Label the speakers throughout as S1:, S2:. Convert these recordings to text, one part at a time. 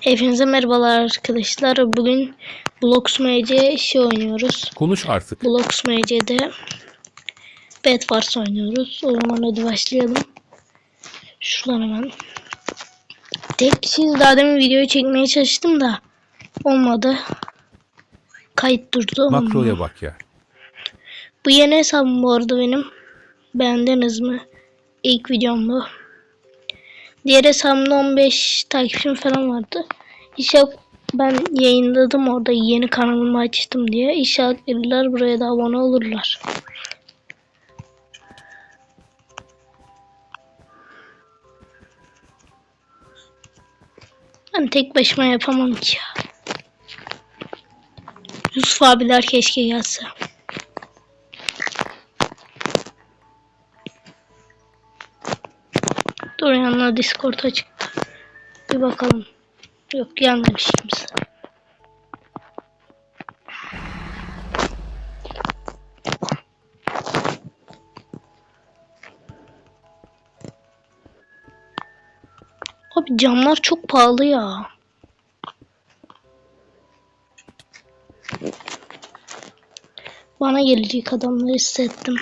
S1: Hepinize merhabalar arkadaşlar. Bugün Blox MC şey oynuyoruz.
S2: Konuş artık.
S1: Blox MC'de Bed Wars oynuyoruz. O zaman hadi başlayalım. Şuradan hemen. Tek kişiyiz. Daha demin videoyu çekmeye çalıştım da olmadı. Kayıt durdu.
S2: Makroya bak ya.
S1: Bu yeni hesabım bu arada benim. Beğendiniz mi? İlk videom bu. Diğer hesabımda 15 takipçim falan vardı. İnşallah ben yayınladım orada yeni kanalımı açtım diye. İnşallah gelirler buraya da abone olurlar. Ben tek başıma yapamam ki ya. Yusuf abiler keşke gelse. Dur yanına Discord açıktı. Bir bakalım. Yok gelmemiş kimse. Abi camlar çok pahalı ya. Bana gelecek adamları hissettim.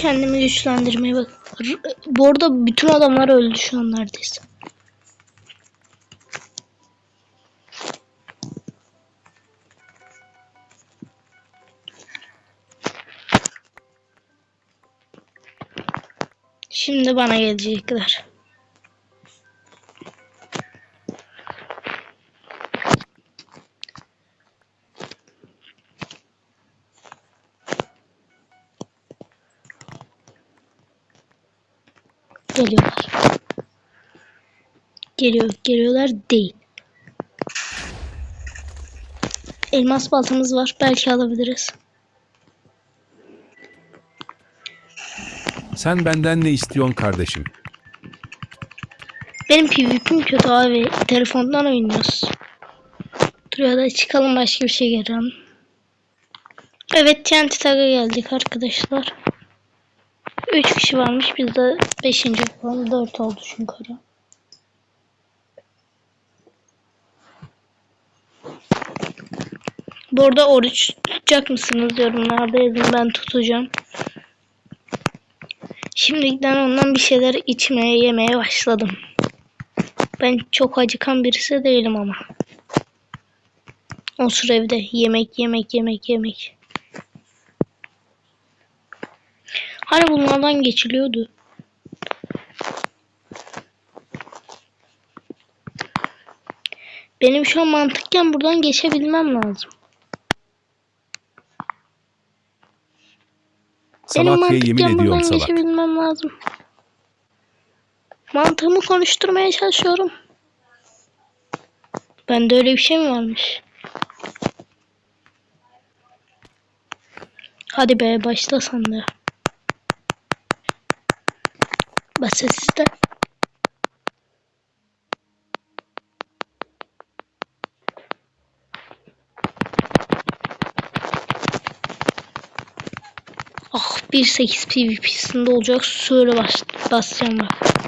S1: Kendimi güçlendirmeye bak. Bu arada bütün adamlar öldü şu an neredeyse. Şimdi bana gelecekler. Geliyorlar. Geliyor, geliyorlar değil. Elmas baltamız var. Belki alabiliriz.
S2: Sen benden ne istiyorsun kardeşim?
S1: Benim PvP'm kötü abi. Telefondan oynuyoruz. Dur ya da çıkalım başka bir şey gelelim. Evet TNT Tag'a geldik arkadaşlar. 3 kişi varmış. Biz de 5. falan 4 oldu çünkü ara. Bu arada oruç tutacak mısınız yorumlarda yazın ben tutacağım. Şimdiden ondan bir şeyler içmeye yemeye başladım. Ben çok acıkan birisi değilim ama. O sıra evde yemek yemek yemek yemek. Hani bunlardan geçiliyordu. Benim şu an mantıkken buradan geçebilmem lazım. Benim
S2: Salak diye yemin ediyorum salak.
S1: geçebilmem lazım. Mantığımı konuşturmaya çalışıyorum. Bende öyle bir şey mi varmış? Hadi be başla sen de. 1.8 PvP'sinde olacak. Söyle bas basacağım bak.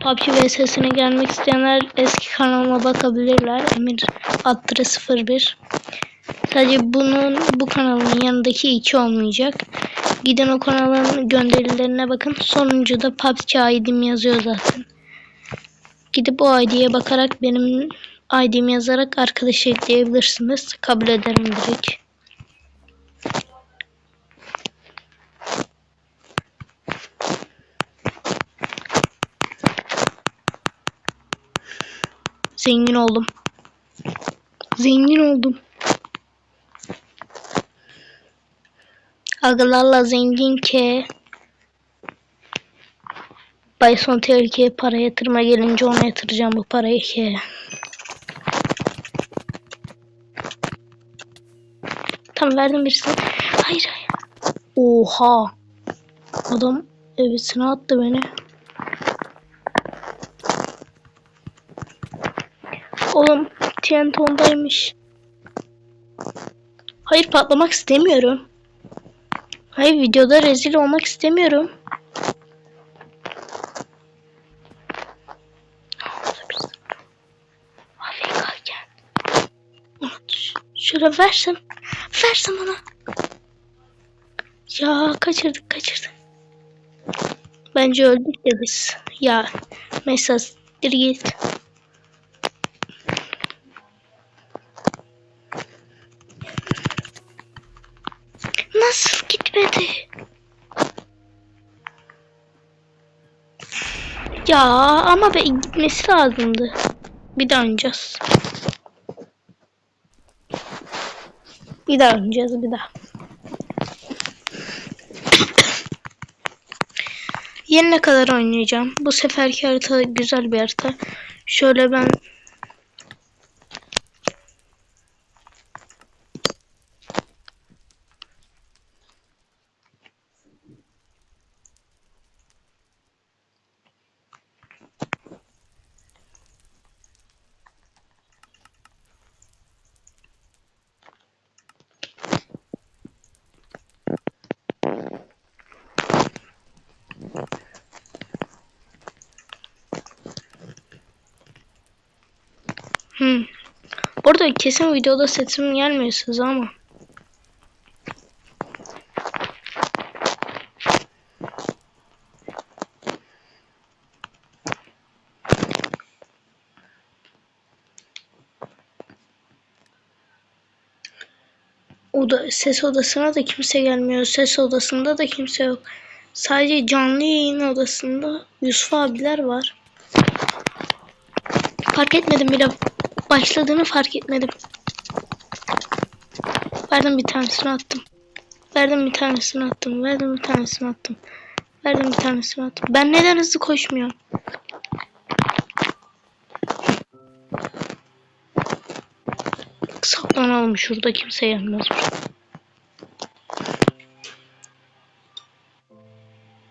S1: PUBG VS'sine gelmek isteyenler eski kanalıma bakabilirler. Emir Attıra 01. Sadece bunun bu kanalın yanındaki iki olmayacak. Gidin o kanalın gönderilerine bakın. Sonuncuda PUBG ID'm yazıyor zaten. Gidip o ID'ye bakarak benim ID'mi yazarak arkadaş ekleyebilirsiniz. Kabul ederim direkt. Zengin oldum. Zengin oldum. Agalarla zengin ki. Bison tehlikeye para yatırma gelince ona yatıracağım bu parayı ki. Tam verdim birisine. Hayır hayır. Oha. Adam evesine attı beni. Oğlum TNT ondaymış. Hayır patlamak istemiyorum. Hayır videoda rezil olmak istemiyorum. Şöyle versin. Versin bana. Ya kaçırdık kaçırdık. Bence öldük ya biz. Ya mesaj git. Nasıl gitmedi? Ya ama be gitmesi lazımdı. Bir daha oynayacağız. Bir daha oynayacağız bir daha. Yenine kadar oynayacağım. Bu seferki harita güzel bir harita. Şöyle ben Burada kesin videoda sesim gelmiyor size ama. Oda, ses odasına da kimse gelmiyor. Ses odasında da kimse yok. Sadece canlı yayın odasında Yusuf abiler var. Fark etmedim bile. Başladığını fark etmedim. Verdim bir tanesini attım. Verdim bir tanesini attım. Verdim bir tanesini attım. Verdim bir tanesini attım. Ben neden hızlı koşmuyorum? Saklanalım şurada kimse gelmez.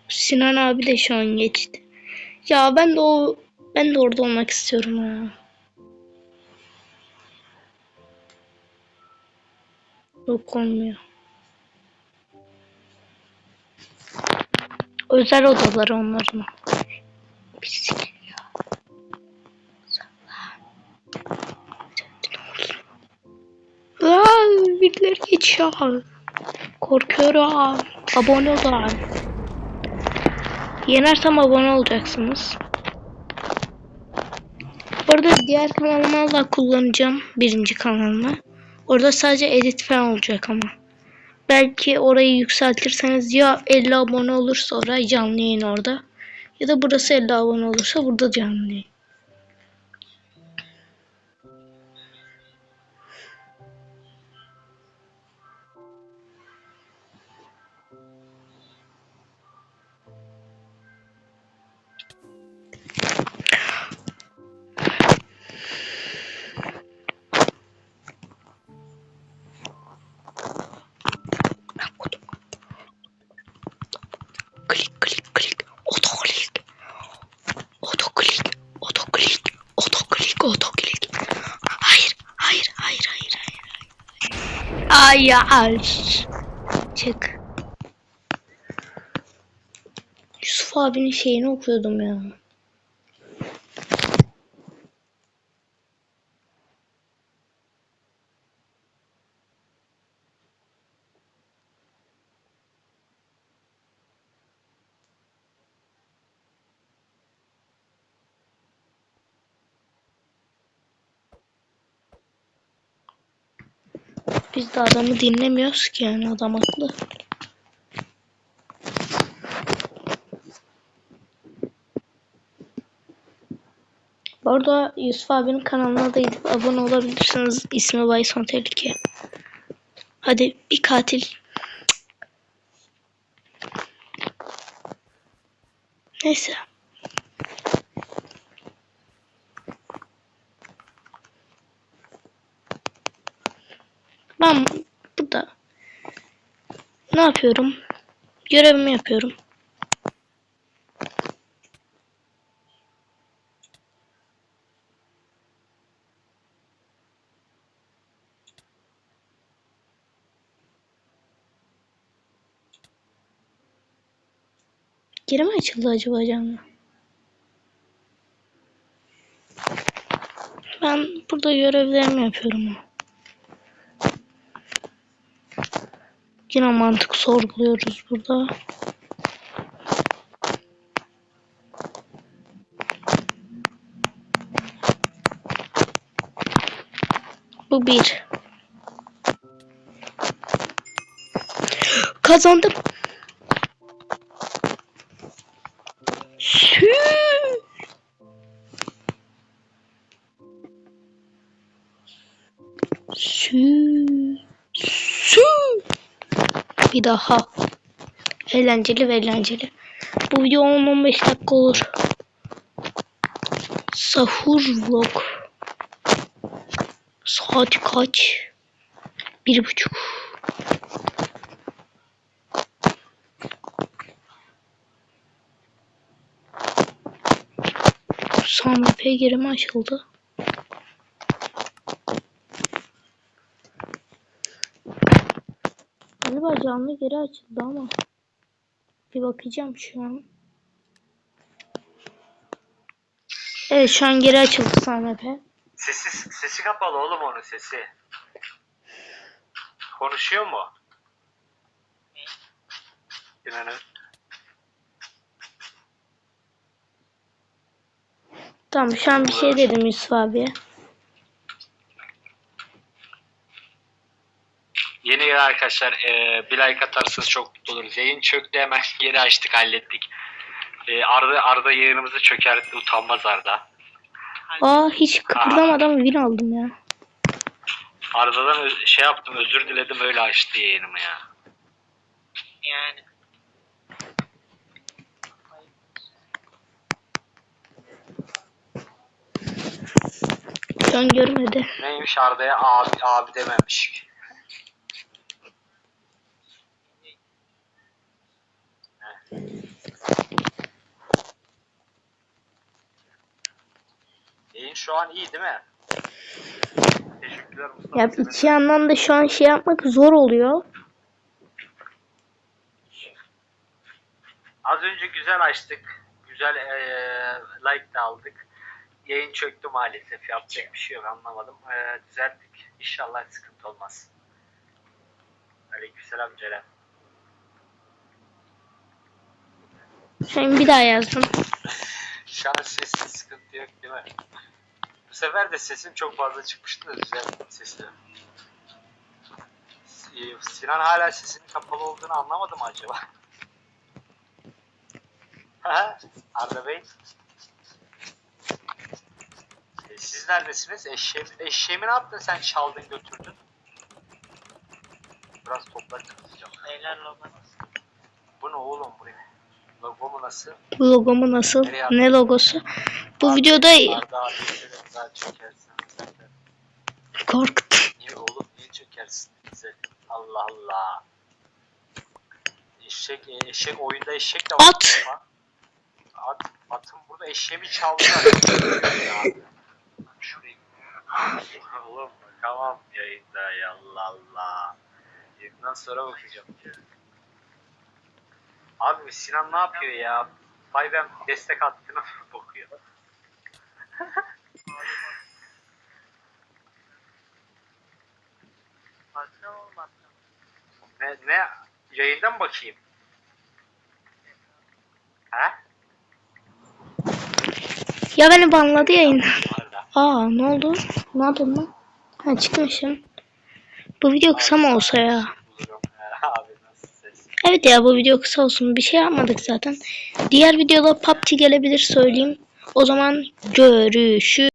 S1: Sinan abi de şu an geçti. Ya ben de o ben de orada olmak istiyorum ha. Yok olmuyor. Özel odaları onların. Pislik birileri geçiyor. Korkuyorum. Abone olun. Yenersem abone olacaksınız. Bu arada diğer kanalımı da kullanacağım. Birinci kanalımı. Orada sadece edit falan olacak ama. Belki orayı yükseltirseniz ya 50 abone olursa oraya canlı yayın orada. Ya da burası 50 abone olursa burada canlı yayın. Ay aş. Çık. Yusuf abinin şeyini okuyordum ya. Biz de adamı dinlemiyoruz ki yani adam haklı. Bu arada Yusuf abinin kanalına da gidip abone olabilirsiniz. İsmi Bayson Tehlike. Hadi bir katil. Neyse. Ben burada Ne yapıyorum? Görevimi yapıyorum. Geri mi açıldı acaba canlı? Ben burada görevlerimi yapıyorum. Yine mantık sorguluyoruz burada. Bu bir. Kazandım. Daha. Eğlenceli ve eğlenceli. Bu video 10-15 dakika olur. Sahur vlog. Saat kaç? Bir buçuk. SMP girimi açıldı. Galiba canlı geri açıldı ama bir bakacağım şu an. Evet şu an geri açıldı SMP.
S3: Sesi, sesi kapalı oğlum onun sesi. Konuşuyor mu? İnanın.
S1: Tamam şu an bir şey dedim Yusuf abiye.
S3: Yeni gelen arkadaşlar eee bir like atarsanız çok mutlu oluruz. Yayın çöktü hemen geri açtık hallettik. Eee Arda, Arda yayınımızı çökertti utanmaz Arda.
S1: Aa hiç kıpırdamadan win aldım ya.
S3: Arda'dan şey yaptım özür diledim öyle açtı yayınımı ya.
S4: Yani.
S1: Şu an görmedi.
S3: Neymiş Arda'ya abi, abi dememiş. Yayın şu an iyi değil mi? Teşekkürler Mustafa.
S1: Ya iki yandan da şu an şey yapmak zor oluyor.
S3: Az önce güzel açtık. Güzel eee, like de aldık. Yayın çöktü maalesef. Yapacak bir şey yok anlamadım. Eee düzelttik. İnşallah sıkıntı olmaz. Aleykümselam Ceren.
S1: Şimdi bir daha yazdım.
S3: Şu an sesin sıkıntı yok değil mi? Sefer de sesim çok fazla çıkmıştı da düzelttim sesini. Sinan hala sesinin kapalı olduğunu anlamadı mı acaba? Ha? Arda Bey. Ee, Siz neredesiniz? Eşeğimi, eşeğimi ne yaptın sen çaldın götürdün? Biraz toprak kıracağım.
S4: Beyler logo.
S3: Bu ne oğlum bu ne? Logo mu nasıl?
S1: Bu logomu nasıl?
S3: Nereye?
S1: Ne logosu? Bu videoda
S3: Arda şöyle daha çökersin. De.
S1: korktum.
S3: Niye oğlum niye çökersin bize? Allah Allah. Eşek, eşek oyunda eşek de var.
S1: At.
S3: At. Atın burada eşeğimi çaldılar. Şurayı. oğlum bakamam yayında ya Allah Allah. Yayından sonra bakacağım. Abi Sinan ne yapıyor ya? Five'm destek attığına bakıyor. Ne, ne? Yayından bakayım. Ha?
S1: Ya beni banladı yayın. Aa ne oldu? Ne yaptın lan? Ha çıkmışım. Bu video kısa mı olsa ya? Evet ya bu video kısa olsun. Bir şey yapmadık zaten. Diğer videoda PUBG gelebilir söyleyeyim. O zaman görüşürüz.